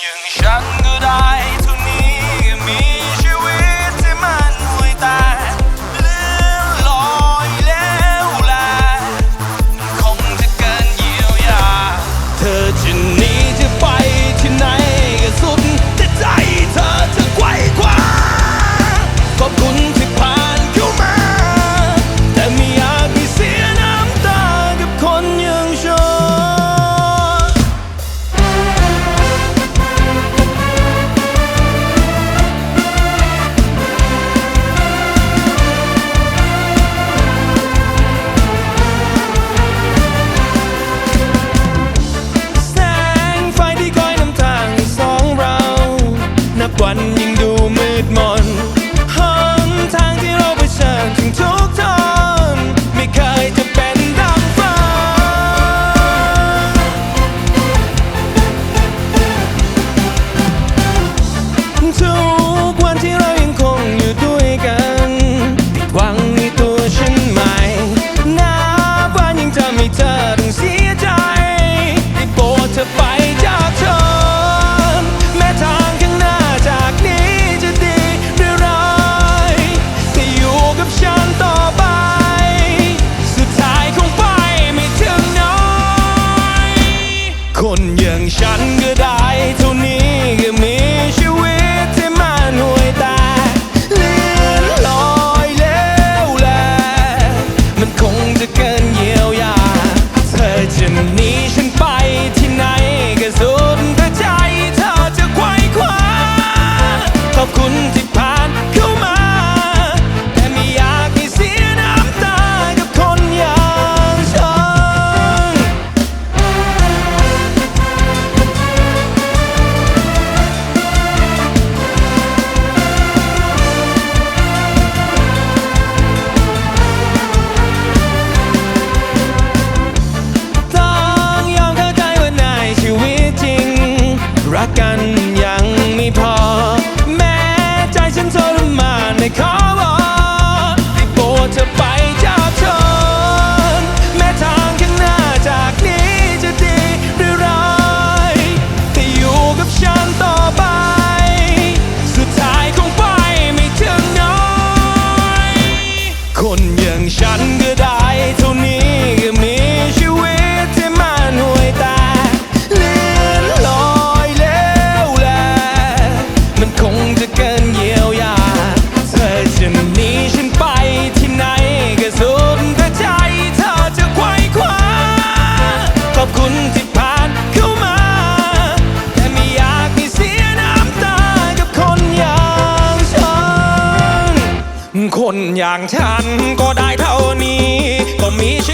những giấc they call คนอย่างฉันก็ได้เท่านี้ ก็มีชื่อ